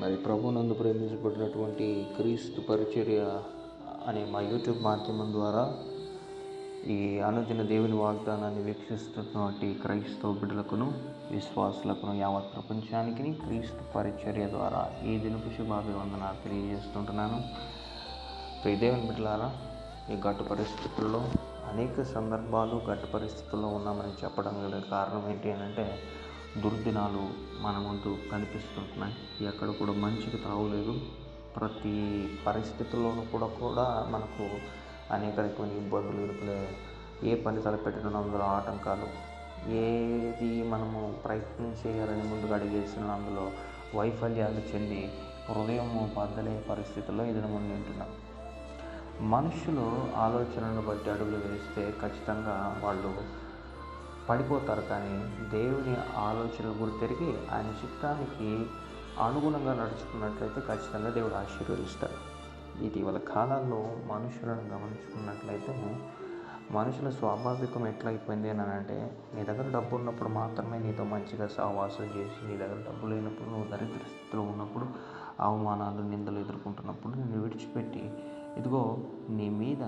మరి ప్రభునందు ప్రేమించబడినటువంటి క్రీస్తు పరిచర్య అనే మా యూట్యూబ్ మాధ్యమం ద్వారా ఈ అనుదిన దేవుని వాగ్దానాన్ని వీక్షిస్తున్నటువంటి క్రైస్తవ బిడ్డలకును విశ్వాసులకును యావత్ ప్రపంచానికి క్రీస్తు పరిచర్య ద్వారా ఈ దినపు శుభాభివందన తెలియజేస్తుంటున్నాను. ప్రియ దేవుని బిడ్డలారా ఈ గట్టు పరిస్థితుల్లో అనేక సందర్భాలు గట్టు పరిస్థితుల్లో ఉన్నామని చెప్పడం గల కారణం ఏంటి అంటే దుర్దినాలు మన ముందు కనిపిస్తుంటున్నాయి. ఎక్కడ కూడా మంచికి తావులేదు ప్రతి పరిస్థితుల్లోనూ కూడా కూడా మనకు అనేక రకమైన ఇబ్బందులు ఎదుర్కొనే ఏ పని తలపెట్టిన అందులో ఆటంకాలు ఏది మనము ప్రయత్నం చేయాలని ముందుగా అడిగేసిన అందులో వైఫల్యాలు చెంది హృదయం బద్దలే పరిస్థితుల్లో ఇది ముందు ఉంటున్నాం మనుషులు ఆలోచనను బట్టి అడుగులు వేస్తే ఖచ్చితంగా వాళ్ళు పడిపోతారు కానీ దేవుని ఆలోచనలు గుర్తెరిగి ఆయన చిత్తానికి అనుగుణంగా నడుచుకున్నట్లయితే ఖచ్చితంగా దేవుడు ఆశీర్వదిస్తాడు ఇటీవల కాలాల్లో మనుషులను గమనించుకున్నట్లయితే మనుషుల స్వాభావికం ఎట్లయిపోయింది అని అంటే నీ దగ్గర డబ్బు ఉన్నప్పుడు మాత్రమే నీతో మంచిగా సహవాసం చేసి నీ దగ్గర డబ్బు లేనప్పుడు నువ్వు దరిద్ర స్థితిలో ఉన్నప్పుడు అవమానాలు నిందలు ఎదుర్కొంటున్నప్పుడు నిన్ను విడిచిపెట్టి ఇదిగో నీ మీద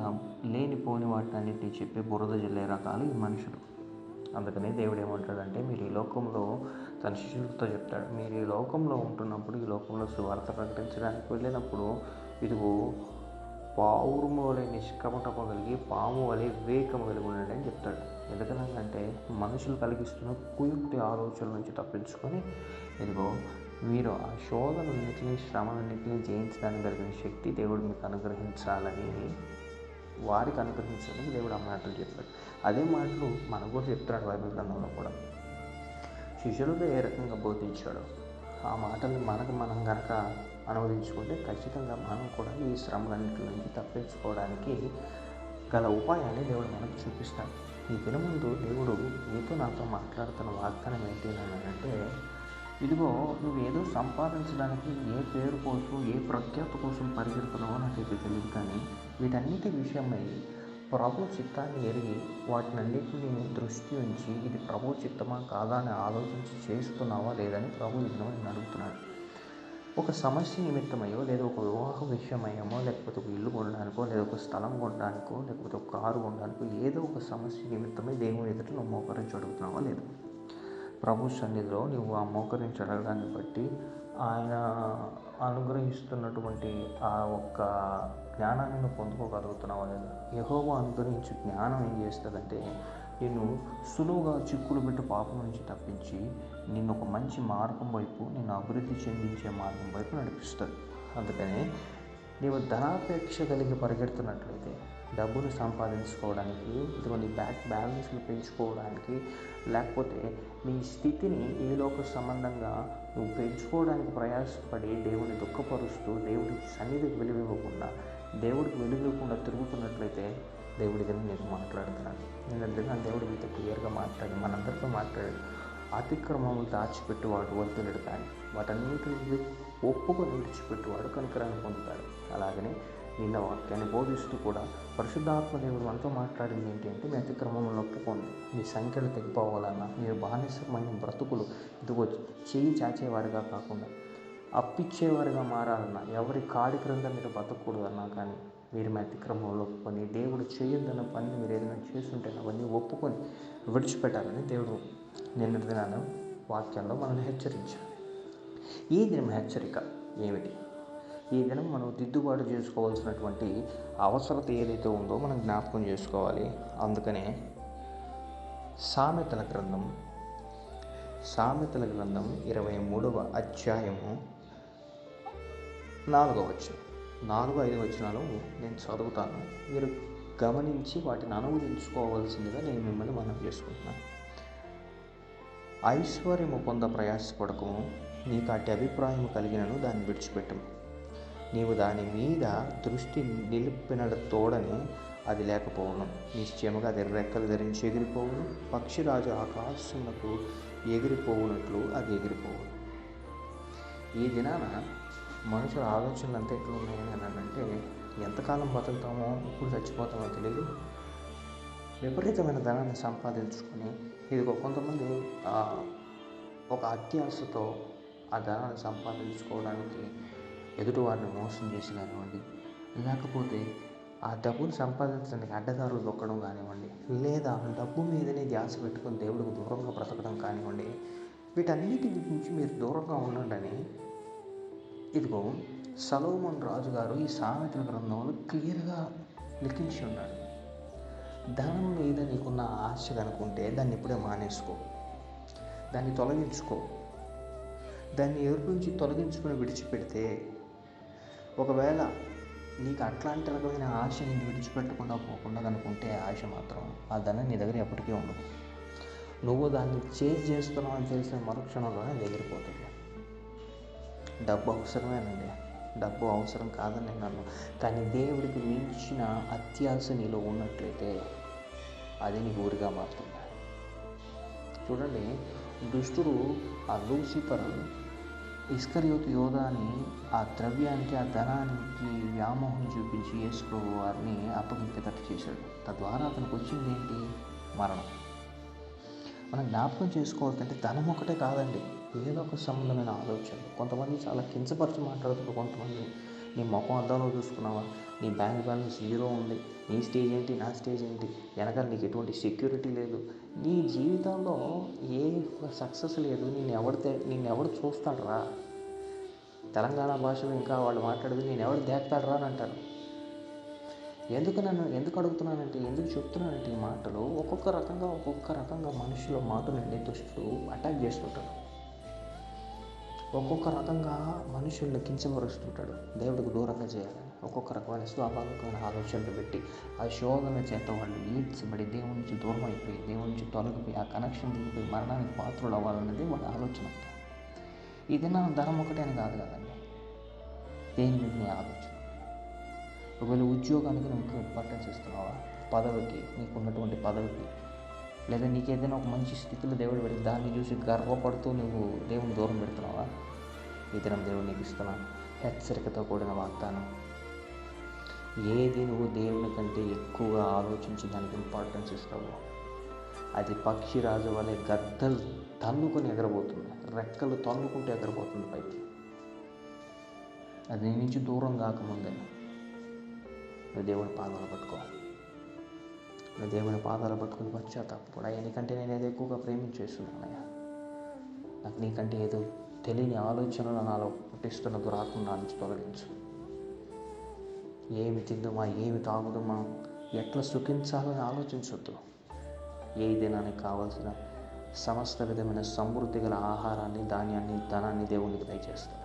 లేనిపోని వాటినన్నిటిని చెప్పి బురద జల్లే రకాలు ఈ మనుషులు. అందుకనే దేవుడు ఏమంటాడంటే మీరు ఈ లోకంలో తన శిష్యులతో చెప్తాడు మీరు ఈ లోకంలో ఉంటున్నప్పుడు ఈ లోకంలో సువార్త ప్రకటించడానికి వెళ్ళినప్పుడు ఇదిగో పావురుము వలె నిష్కమటము కలిగి పాము వలె వివేకము కలిగి ఉండండి అని చెప్తాడు. ఎందుకనంటే మనుషులు కలిగిస్తున్న కుయుక్తి ఆలోచనల నుంచి తప్పించుకొని ఇదిగో మీరు ఆ శోధనన్నింటినీ శ్రమలన్నింటినీ జయించడానికి కలిగిన శక్తి దేవుడు మీకు అనుగ్రహించాలని వారికి అనుగ్రహించడానికి దేవుడు ఆ మాటలు చెప్పాడు. అదే మాటలు మనకు కూడా చెప్తున్నాడు బైబిల్ గ్రంథంలో కూడా. శిష్యులతో ఏ రకంగా బోధించాడో ఆ మాటల్ని మనకు మనం కనుక అనువదించుకుంటే ఖచ్చితంగా మనం కూడా ఈ శ్రమలన్నింటి నుంచి తప్పించుకోవడానికి గల ఉపాయాన్ని దేవుడు మనకు చూపిస్తాడు. ఈ దినముందు దేవుడు నీతో నాతో మాట్లాడుతున్న వాగ్దానం ఏంటి అని అంటే ఇదిగో నువ్వు ఏదో సంపాదించడానికి ఏ పేరు కోసం ఏ ప్రఖ్యాత కోసం పరిగెడుతున్నావో నాకైతే తెలియదు కానీ వీటన్నిటి విషయమై ప్రభు చిత్తాన్ని ఎరిగి వాటినన్నిటిని దృష్టి ఉంచి ఇది ప్రభు చిత్తమా కాదా అని ఆలోచించి చేస్తున్నావా లేదని ప్రభు ఇదిగో నేను అడుగుతున్నాడు. ఒక సమస్య నిమిత్తమయ్యో లేదా ఒక వివాహ విషయమయ్యేమో లేకపోతే ఒక ఇల్లు కొనడానికో లేదా ఒక స్థలం కొనడానికో లేకపోతే ఒక కారు కొనడానికో ఏదో ఒక సమస్య నిమిత్తమై దేవుని ఎదుట నువ్వు మోకరించి అడుగుతున్నావా లేదా? ప్రభు సన్నిధిలో నువ్వు ఆ మోకరించడాన్ని బట్టి ఆయన అనుగ్రహిస్తున్నటువంటి ఆ ఒక్క జ్ఞానాన్ని నువ్వు పొందుకోగలుగుతున్నావా లేదా యహోవా అనుగ్రహించే జ్ఞానం ఏం చేస్తుందంటే నిన్ను సులువుగా చిక్కులు పెట్టి పాపం నుంచి తప్పించి నిన్ను ఒక మంచి మార్గం వైపు నిన్ను అభివృద్ధి చెందించే మార్గం వైపు నడిపిస్తుంది. అందుకని నీవు ధనాపేక్ష కలిగి పరిగెడుతున్నట్లయితే డబ్బును సంపాదించుకోవడానికి ఇటువంటి బ్యాక్ బ్యాలెన్స్ని పెంచుకోవడానికి లేకపోతే నీ స్థితిని ఏ లోక సంబంధంగా నువ్వు పెంచుకోవడానికి ప్రయాసపడి దేవుని దుఃఖపరుస్తూ దేవుడికి సన్నిధికి వెలువివ్వకుండా దేవుడికి వెలువివ్వకుండా తిరుగుతున్నట్లయితే దేవుడి దగ్గర నేను మాట్లాడుతున్నాను. నేను దగ్గర దేవుడి మీతో క్లియర్గా మాట్లాడి మనందరితో మాట్లాడి అతిక్రమములు దాచిపెట్టువాడు వద్దులడు కానీ వాటన్నిటిని ఒప్పుకొని విడిచిపెట్టువాడు కనికరాన్ని పొందుతాడు. అలాగనే నిన్న వాక్యాన్ని బోధిస్తూ కూడా పరిశుద్ధాత్మ దేవుడు మనతో మాట్లాడింది ఏంటి అంటే మీ అతిక్రమంలో ఒప్పుకోండి మీ సంఖ్యలు తెగిపోవాలన్నా మీరు బానిసమైన బ్రతుకులు ఇదిగో చేయి చాచేవారిగా కాకుండా అప్పిచ్చేవారిగా మారాలన్నా ఎవరి కాడి క్రింద మీరు బతకూడదన్నా కానీ మీరు మీ అతిక్రమంలో ఒప్పుకొని దేవుడు చేయొద్దన్న పని మీరు ఏదైనా చేస్తుంటే అవన్నీ ఒప్పుకొని విడిచిపెట్టాలని దేవుడు నిన్న దినాన వాక్యంలో మనల్ని హెచ్చరించాడు. ఈ దినం హెచ్చరిక ఏమిటి? ఈ దినం మనం దిద్దుబాటు చేసుకోవాల్సినటువంటి అవసరత ఏదైతే ఉందో మనం జ్ఞాపకం చేసుకోవాలి. అందుకనే సామెతల గ్రంథం సామెతల గ్రంథం ఇరవై మూడవ అధ్యాయము నాలుగవ వచ్చిన నాలుగు ఐదు వచనాలు నేను చదువుతాను. మీరు గమనించి వాటిని అనువదించుకోవాల్సిందిగా నేను మిమ్మల్ని మనం చేసుకుంటున్నాను. ఐశ్వర్యము పొంద ప్రయాసపడకము. నీకు అటు అభిప్రాయం కలిగినను దాన్ని విడిచిపెట్టము. నీవు దాని మీద దృష్టి నిలిపిన తోడని అది లేకపోవడం నిశ్చయముగా అది రెక్కలు ధరించి ఎగిరిపోవును. పక్షిరాజు ఆకాశమునకు ఎగిరిపోవునట్లు అది ఎగిరిపోవును. ఈ దినాన మనుషుల ఆలోచనలు అంతా ఎట్లా ఉన్నాయని అంటే ఎంతకాలం బతుకుతామో ఇప్పుడు చచ్చిపోతామో తెలియదు విపరీతమైన ధనాన్ని సంపాదించుకొని ఇదిగో కొంతమంది ఒక అత్యాశతో ఆ ధనాన్ని సంపాదించుకోవడానికి ఎదుటి వారిని మోసం చేసి కానివ్వండి లేకపోతే ఆ డబ్బును సంపాదించడానికి అడ్డదారులు దొక్కడం కానివ్వండి లేదా డబ్బు మీదనే ధ్యాస పెట్టుకొని దేవుడికి దూరంగా బ్రతకడం కానివ్వండి వీటన్నిటి నుంచి మీరు దూరంగా ఉండండి ఇదిగో సలోమన్ రాజు గారు ఈ సామెతల గ్రంథంలో క్లియర్గా లిఖించి ఉన్నాడు ధనం మీద నీకున్న ఆశ కనుకుంటే దాన్ని ఇప్పుడే మానేసుకో. దాన్ని తొలగించుకో. దాన్ని ఎవరి నుంచి తొలగించుకుని విడిచిపెడితే ఒకవేళ నీకు అట్లాంటి రకమైన ఆశ నేను విడిచిపెట్టకుండా పోకుండా కనుకుంటే ఆశ మాత్రం ఆ ధనం నీ దగ్గర ఎప్పటికీ ఉండదు. నువ్వు దాన్ని చేజ్ చేస్తున్నావు అని తెలిసిన మరుక్షణంలోనే ఎగిరిపోతుంది డబ్బు అవసరమేనండి. డబ్బు అవసరం కాదని నేను అన్నాను కానీ దేవుడికి మించిన అత్యాశ నీలో ఉన్నట్లయితే అది నీ ఊరిగా మారుతుంది. చూడండి దుష్టుడు ఆ లూసిఫర్ ఇస్కరియోతు యోధాని ఆ ద్రవ్యానికి ఆ ధనానికి వ్యామోహం చూపించి యేసుప్రభు వారిని అప్పగింపేటట్టు చేశాడు. తద్వారా అతనికి వచ్చింది ఏంటి? మరణం. మనం జ్ఞాపకం చేసుకోవాలంటే ధనం ఒకటే కాదండి. ఏదో ఒక సంబంధమైన ఆలోచనలు కొంతమంది చాలా కించపరిచి మాట్లాడుతున్నారు. కొంతమంది నీ ముఖం అద్దంలో చూసుకున్నావా? నీ బ్యాంక్ బ్యాలెన్స్ జీరో ఉంది. నీ స్టేజ్ ఏంటి? నా స్టేజ్ ఏంటి? వెనకాల నీకు ఎటువంటి సెక్యూరిటీ లేదు. నీ జీవితంలో ఏ సక్సెస్ లేదు. నేను ఎవడితే నేను ఎవడు చూస్తాడు రా? తెలంగాణ భాషలో ఇంకా వాళ్ళు మాట్లాడేది నేను ఎవరు దేక్తాడరా అని అంటారు. ఎందుకు నన్ను ఎందుకు అడుగుతున్నానంటే ఎందుకు చెప్తున్నానంటే ఈ మాటలు ఒక్కొక్క రకంగా ఒక్కొక్క రకంగా మనుషుల మాటలని దుష్టుడు అటాక్ చేస్తుంటాడు ఒక్కొక్క రకంగా మనుషుల్ని కించపరుస్తుంటాడు. దేవుడికి దూరంగా చేయాలని ఒక్కొక్క రకమైన స్వాభావికమైన ఆలోచనలు పెట్టి ఆ శోధన చేత వాళ్ళు ఈడ్చబడి దేవుడి నుంచి దూరం అయిపోయి దేవుడి నుంచి తొలగిపోయి ఆ కనెక్షన్ దిగిపోయి మరణానికి పాత్రలు అవ్వాలన్నది వాళ్ళ ఆలోచన. ఇది నా ధనం ఒకటే అని కాదు కదా. దేని మీద నీ ఆలోచన? ఒకవేళ ఉద్యోగానికి నువ్వు ఇంపార్టెన్స్ ఇస్తున్నావా పదవికి నీకు ఉన్నటువంటి పదవికి లేదా నీకు ఏదైనా ఒక మంచి స్థితిలో దేవుడు పెడితే దాన్ని చూసి గర్వపడుతూ నువ్వు దేవుని దూరం పెడుతున్నావా? ఈ దినం దేవుడు నీకు ఇస్తున్నాను హెచ్చరికతో కూడిన వాగ్దానం. ఏది నువ్వు దేవుని కంటే ఎక్కువగా ఆలోచించి దానికి ఇంపార్టెన్స్ ఇస్తావో అది పక్షిరాజు వలె గద్దలు తన్నుకొని ఎగరబోతుంది రెక్కలు తన్నుకుంటూ ఎగరబోతుంది పైకి. అది నీ నుంచి దూరం కాకముందే నువ్వు దేవుని పాదాలు పట్టుకో నువ్వు దేవుని పాదాలు పట్టుకుని పశ్చాత్తాపడు అయ్యా నీకంటే నేను ఏదో ఎక్కువగా ప్రేమించేస్తున్నానయ్యా నాకు నీకంటే ఏదో తెలియని ఆలోచనలు నాలో పుట్టిస్తున్న దురాత్మ నా నుంచి తొలగించు. ఏమి తిందుమా ఏమి తాగుదమా ఎట్లా సుఖించాలని ఆలోచించొద్దు. ఏ దినానికి కావాల్సిన సమస్త విధమైన సమృద్ధి గల ఆహారాన్ని ధాన్యాన్ని ధనాన్ని దేవునికి దయచేస్తాడు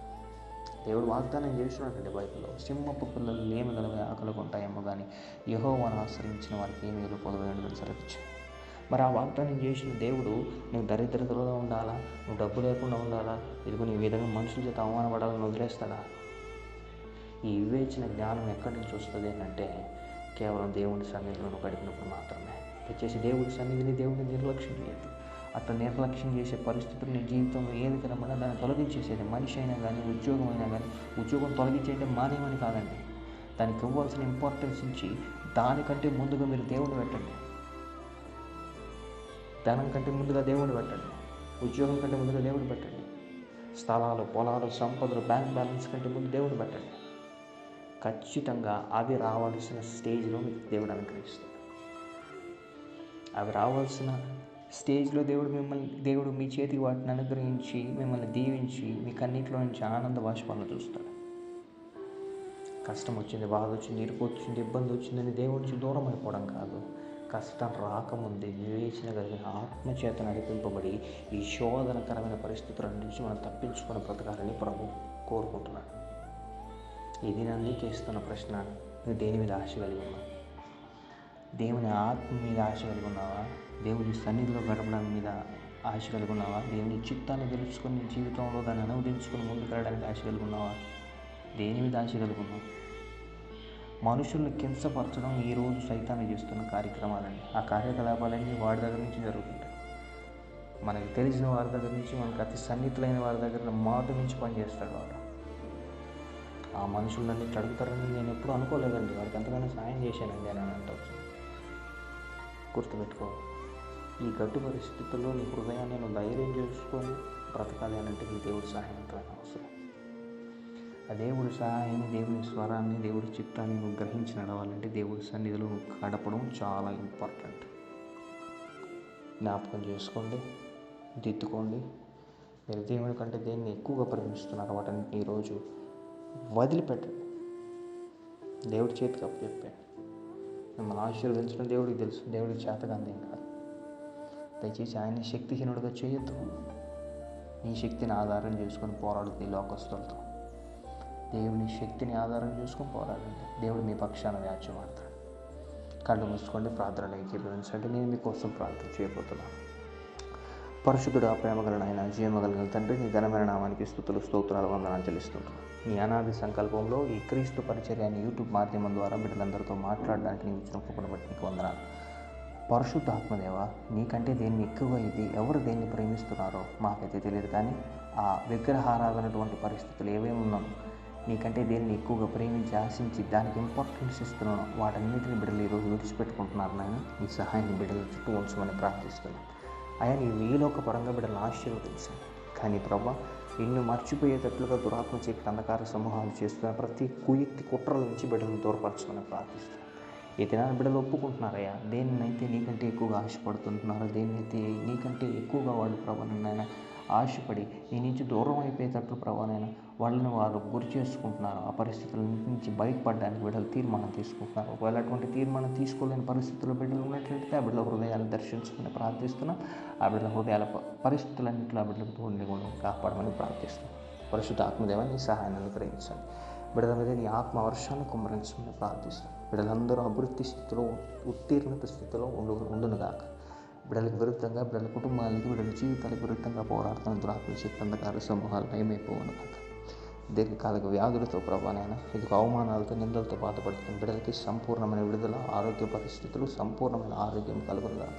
దేవుడు వాగ్దానం చేస్తున్నాడండి బైబిల్లో సింహపు పిల్లలు లేమి గలవే ఆకలి కొంటాయేమో కానీ యహోవాను ఆశ్రయించిన వారికి ఏమి వెళ్ళిపోదని పొదవేండుదని సెలవిచ్చు మరి ఆ వాగ్దానం చేసిన దేవుడు నువ్వు దరిద్రతలో ఉండాలా? నువ్వు డబ్బు లేకుండా ఉండాలా? ఇదిగో నీ విధంగా మనుషుల చేత అవమానపడాలని వదిలేస్తాడా? ఈ వివేచన జ్ఞానం ఎక్కడి నుంచి వస్తుంది అంటే కేవలం దేవుని సన్నిధిలో నువ్వు గడిపినప్పుడు మాత్రమే. వచ్చేసి దేవుడి సన్నిధిని దేవుడిని నిర్లక్ష్యం చేయదు అట్లా నిర్లక్ష్యం చేసే పరిస్థితులు నీ జీవితంలో ఏది కనబడినా దాన్ని తొలగించేసేది మనిషి అయినా కానీ ఉద్యోగం అయినా కానీ ఉద్యోగం తొలగించేయడం మానేమని కాదండి. దానికి ఇవ్వాల్సిన ఇంపార్టెన్స్ ఇచ్చి దానికంటే ముందుగా మీరు దేవుని పెట్టండి. ధనం కంటే ముందుగా దేవుని పెట్టండి. ఉద్యోగం కంటే ముందుగా దేవుని పెట్టండి. స్థలాలు పొలాలు సంపదలు బ్యాంక్ బ్యాలెన్స్ కంటే ముందు దేవుని పెట్టండి. ఖచ్చితంగా అవి రావాల్సిన స్టేజ్లో మీకు దేవుడు అనుగ్రహిస్తాడు. అవి రావాల్సిన స్టేజ్లో దేవుడు మిమ్మల్ని దేవుడు మీ చేతికి వాటిని అనుగ్రహించి మిమ్మల్ని దీవించి మీ కన్నిటిలో నుంచి ఆనంద బాష్పాలను చూస్తాడు. కష్టం వచ్చింది బాధ వచ్చింది ఇరుకు వచ్చింది ఇబ్బంది వచ్చిందని దేవుడి నుంచి దూరం అయిపోవడం కాదు. కష్టం రాకముందే వివేచన కలిగిన ఆత్మచేత నడిపింపబడి ఈ శోధనకరమైన పరిస్థితుల నుంచి మనం తప్పించుకుని బ్రతకాలని ప్రభు కోరుకుంటున్నాడు. ఇది నా నీకు ప్రశ్న నువ్వు దేని మీద ఆశ కలిగి ఉన్నావు? దేవుని ఆత్మ మీద ఆశ కలిగి ఉన్నావా? దేవుని సన్నిధిలో గడపడం మీద ఆశ కలుగున్నావా? దేవుని చిత్తాన్ని తెలుసుకుని జీవితంలో దాన్ని అనువదించుకుని ముందుకు వెళ్ళడానికి ఆశ కలుగున్నావా? దేని మీద ఆశ కలుగున్నావు? మనుషుల్ని కించపరచడం ఈరోజు సైతాన్ని చేస్తున్న కార్యక్రమాలండి ఆ కార్యకలాపాలన్నీ వాడి దగ్గర నుంచి జరుగుతుంటాయి. మనకి తెలిసిన వారి దగ్గర నుంచి మనకు అతి సన్నిహితులైన వారి దగ్గర మాట నుంచి పనిచేస్తాడు వాడు. ఆ మనుషులన్నీ అడుగుతారని నేను ఎప్పుడు అనుకోలేదండి. వాడికి ఎంతగానో సాయం చేశానండి అని అంటవచ్చు. గుర్తుపెట్టుకో. ఈ గడ్డు పరిస్థితుల్లో నీ హృదయాన్ని నువ్వు ధైర్యం చేసుకొని బ్రతకాలి అని అంటే నీ దేవుడి సహాయం అవసరం. ఆ దేవుడి సహాయాన్ని దేవుడి స్వరాన్ని దేవుడి చిత్తాన్ని నువ్వు గ్రహించి నడవాలంటే దేవుడి సన్నిధిలో నువ్వు గడపడం చాలా ఇంపార్టెంట్ జ్ఞాపకం చేసుకోండి దిద్దుకోండి. మీరు దేవుడి కంటే దేన్ని ఎక్కువగా ప్రేమిస్తున్నారు వాటిని ఈరోజు వదిలిపెట్టండి. దేవుడి చేతికి అప్పు చెప్పాను మిమ్మల్ని ఆశీర్వదించడం దేవుడికి తెలుసు. దేవుడికి చేతగా అందేం కాదు. దయచేసి ఆయన శక్తిహీనుడిగా చేయొద్దు. నీ శక్తిని ఆధారం చేసుకొని పోరాడుతుంది ఈ లోకస్తులతో. దేవుని శక్తిని ఆధారం చేసుకొని పోరాడండి. దేవుడు మీ పక్షాన వ్యాజ్యమాడతాడు. కళ్ళు మూసుకోండి ప్రార్థనలు ఏకీభవించండి నేను మీకోసం ప్రార్థన చేయబోతున్నాను. పరిశుద్ధుడు ప్రేమగల ఆయన జీవమగలిగిన తండ్రి నీ ఘనమైన నామానికి స్థుతులు స్తోత్రాలు వందనాలు చెల్లిస్తుంటున్నాను నీ అనాది సంకల్పంలో ఈ క్రీస్తు పరిచర్య అనే యూట్యూబ్ మాధ్యమం ద్వారా బిడ్డలందరితో మాట్లాడడానికి నీవు ఇచ్చిన కృపను బట్టి నీకు వందనాలు. పరశుద్ధాత్మదేవ నీకంటే దేన్ని ఎక్కువ ఇది ఎవరు దేన్ని ప్రేమిస్తున్నారో మాకైతే తెలియదు కానీ ఆ విగ్రహారాధనటువంటి పరిస్థితులు ఏవేమి ఉన్నాను నీకంటే దేన్ని ఎక్కువగా ప్రేమించి ఆశించి దానికి ఇంపార్టెన్స్ ఇస్తున్నాను వాటన్నిటిని బిడ్డలు ఈరోజు విడిచిపెట్టుకుంటున్నారు నాయన. నీ సహాయాన్ని బిడ్డల చుట్టూ ఉంచమని ప్రార్థిస్తున్నాను అయ్యా నీ వీలోక పరంగా బిడ్డలు ఆశీర్వదించాను కానీ ప్రభా నిన్ను మర్చిపోయేటట్లుగా దురాత్మ చీకటి అంధకార సమూహాలు చేస్తున్న ప్రతి కుయుక్తి కుట్రల నుంచి బిడ్డలను దూరపరచమని ప్రార్థిస్తున్నాను ఈ దినాన్ని బిడ్డలు ఒప్పుకుంటున్నారయ్యా. దేన్నైతే నీకంటే ఎక్కువగా ఆశపడుతుంటున్నారో దేన్నైతే నీకంటే ఎక్కువగా వాళ్ళు ప్రభానైనా ఆశపడి నీ నుంచి దూరం అయిపోయేటట్లు ప్రభానైనా వాళ్ళని వారు గురి చేసుకుంటున్నారు. ఆ పరిస్థితుల నుంచి బయటపడడానికి బిడ్డలు తీర్మానం తీసుకుంటున్నారు. ఒకవేళ అటువంటి తీర్మానం తీసుకోలేని పరిస్థితుల్లో బిడ్డలు ఉన్నట్లయితే ఆ బిడ్డల హృదయాలు దర్శించుకుని ప్రార్థిస్తున్నాం. ఆ బిడ్డల హృదయాల పరిస్థితులన్నింటిలో ఆ బిడ్డలకు తోడుని కాపాడమని ప్రార్థిస్తున్నాం. పరిశుద్ధ ఆత్మదేవాన్ని సహాయాన్ని అనుగ్రహించండి. బిడ్డల మీద నీ ఆత్మ వర్షాన్ని కుమ్మరించమని ప్రార్థిస్తున్నాం. బిడ్డలందరూ అభివృద్ధి స్థితిలో ఉత్తీర్ణత స్థితిలో ఉండు ఉండునుగాక. బిడ్డలకు విరుద్ధంగా బిడ్డల కుటుంబాలకి బిడ్డల జీవితాలకు విరుద్ధంగా పోరాడుతున్న దురాత్మ చిత్తంధకార సమూహాలు నయమైపోవను కాక దీర్ఘకాలిక వ్యాధులతో ప్రభానైనా ఇది అవమానాలతో నిందలతో బాధపడుతున్న బిడ్డలకి సంపూర్ణమైన విడుదల ఆరోగ్య పరిస్థితులు సంపూర్ణమైన ఆరోగ్యం కలుగునుగా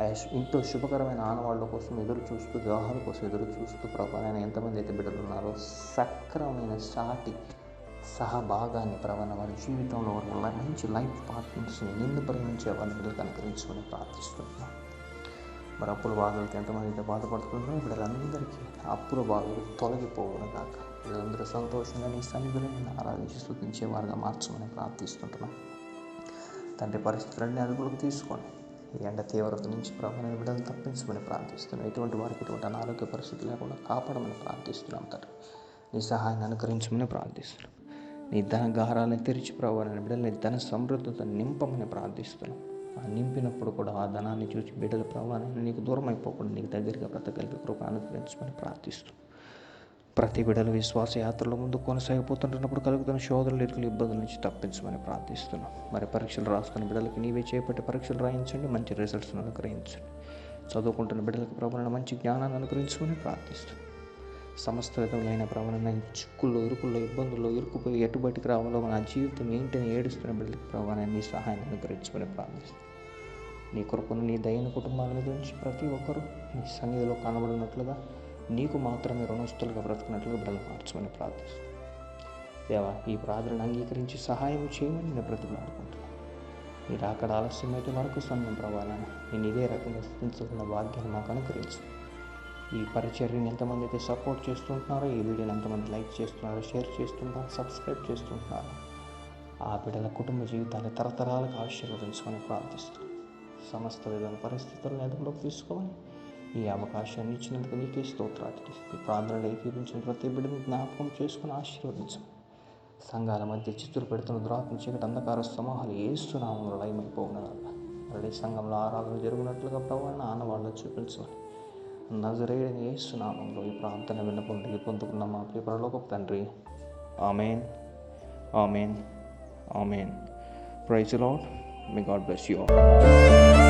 ఆయా ఇంట్లో శుభకరమైన ఆనవాళ్ళ కోసం ఎదురు చూస్తూ వివాహాల కోసం ఎదురు చూస్తూ ప్రభానైనా ఎంతమంది అయితే బిడ్డలు ఉన్నారో సక్రమైన సాటి సహభాగాన్ని ప్రవణ వారి జీవితంలో వారి మంచి లైఫ్ పార్ట్నర్స్ని నిన్ను ప్రేమించే వారిని బిడ్డలు కనుకరించమని ప్రార్థిస్తున్నాం. మరి అప్పుల బాధలతో ఎంతమంది అయితే బాధపడుతున్నారో వీళ్ళందరికీ అప్పుల బాధలు తొలగిపోవును కాక వీళ్ళందరూ సంతోషంగా నీ సన్నిధిని ఆరాధించి స్థుతించే వారిగా మార్చమని ప్రార్థిస్తుంటున్నాం. తండ్రి పరిస్థితులన్నీ అదుపులోకి తీసుకోండి. ఈ ఎండ తీవ్రత నుంచి ప్రభుత్వ బిడ్డలు తప్పించమని ప్రార్థిస్తున్నాం. ఎటువంటి వారికి ఎటువంటి అనారోగ్య పరిస్థితి లేకుండా కాపాడమని ప్రార్థిస్తున్నాం తండ్రి. నీ సహాయాన్ని అనుకరించమని ప్రార్థిస్తున్నాం. నీ ధన గారాలను తెరిచి బిడ్డలు నీ ధన సమృద్ధత నింపమని ప్రార్థిస్తున్నాం. ఆ నింపినప్పుడు కూడా ఆ ధనాన్ని చూసి బిడ్డల ప్రభావాన్ని నీకు దూరం అయిపోకుండా నీకు దగ్గరగా బ్రతకలిపి కృప అనుగ్రహించమని ప్రార్థిస్తున్నాం. ప్రతి బిడ్డలు విశ్వాస యాత్రలో ముందు కొనసాగిపోతుంటున్నప్పుడు కలుగుతున్న శోధనలు ఇరుకులు ఇబ్బందుల నుంచి తప్పించమని ప్రార్థిస్తున్నాం. మరి పరీక్షలు రాస్తున్న బిడ్డలకి నీవే చేపట్టి పరీక్షలు రాయించండి మంచి రిజల్ట్స్ను అనుగ్రహించండి. చదువుకుంటున్న బిడ్డలకు ప్రభుత్వం మంచి జ్ఞానాన్ని అనుగ్రహించమని ప్రార్థిస్తున్నాం. సమస్త ప్రవణ చిక్కుల్లో ఇరుకుల్లో ఇబ్బందుల్లో ఇరుక్కుపోయి ఎటు బయటికి రావాలో నా జీవితం ఏంటని ఏడుస్తున్న బిడ్డలకి ప్రవాణాన్ని నీ సహాయాన్ని అనుగ్రహించమని ప్రార్థిస్తాను నీ కొరకును నీ దయని కుటుంబాల మీద నుంచి ప్రతి ఒక్కరూ నీ సన్నిధిలో కనబడినట్లుగా నీకు మాత్రమే రుణస్తులుగా బ్రతుకున్నట్లుగా బిడ్డలు మార్చమని ప్రార్థిస్తాను దేవా ఈ ప్రార్థనను అంగీకరించి సహాయం చేయమని నేను బ్రతిమలాడుకుంటున్నాను మీరు అక్కడ ఆలస్యమైతే మరొక సమయం ప్రభావాలను నేను ఇదే రకంగా స్థితించుకున్న భాగ్యాన్ని మాకు అనుగ్రహించు. ఈ పరిచర్యని ఎంతమంది అయితే సపోర్ట్ చేస్తుంటున్నారో ఈ వీడియోని ఎంతమంది లైక్ చేస్తున్నారో షేర్ చేస్తుంటారు సబ్స్క్రైబ్ చేస్తుంటున్నారు ఆ బిడ్డల కుటుంబ జీవితాన్ని తరతరాలకు ఆశీర్వదించుకొని ప్రార్థిస్తున్నాను సమస్త విధమైన పరిస్థితులను అదుపులోకి తీసుకొని ఈ అవకాశాన్ని ఇచ్చినందుకు నీకే స్తోత్రాలు ఈ ప్రార్థనలు ఏకీపించిన ప్రతి బిడ్డను జ్ఞాపకం చేసుకుని ఆశీర్వదించమని సంఘాల మధ్య చిత్తులు పెడుతున్న దురాత్మ చీకటి అంధకార సమూహాలు ఏస్తున్నాము లయమైపోవునగా మళ్ళీ సంఘంలో ఆరాధన జరుగునట్లుగా ప్రభావాన్ని ఆనవాళ్ళు చూపించమని నజరేడని ఏస్తున్నామంలో ఈ ప్రార్థన విన్నపొంది పొందుకున్న మా ప్రియ పరలోక తండ్రి. Amen. Amen. Amen. Praise lord may God bless you all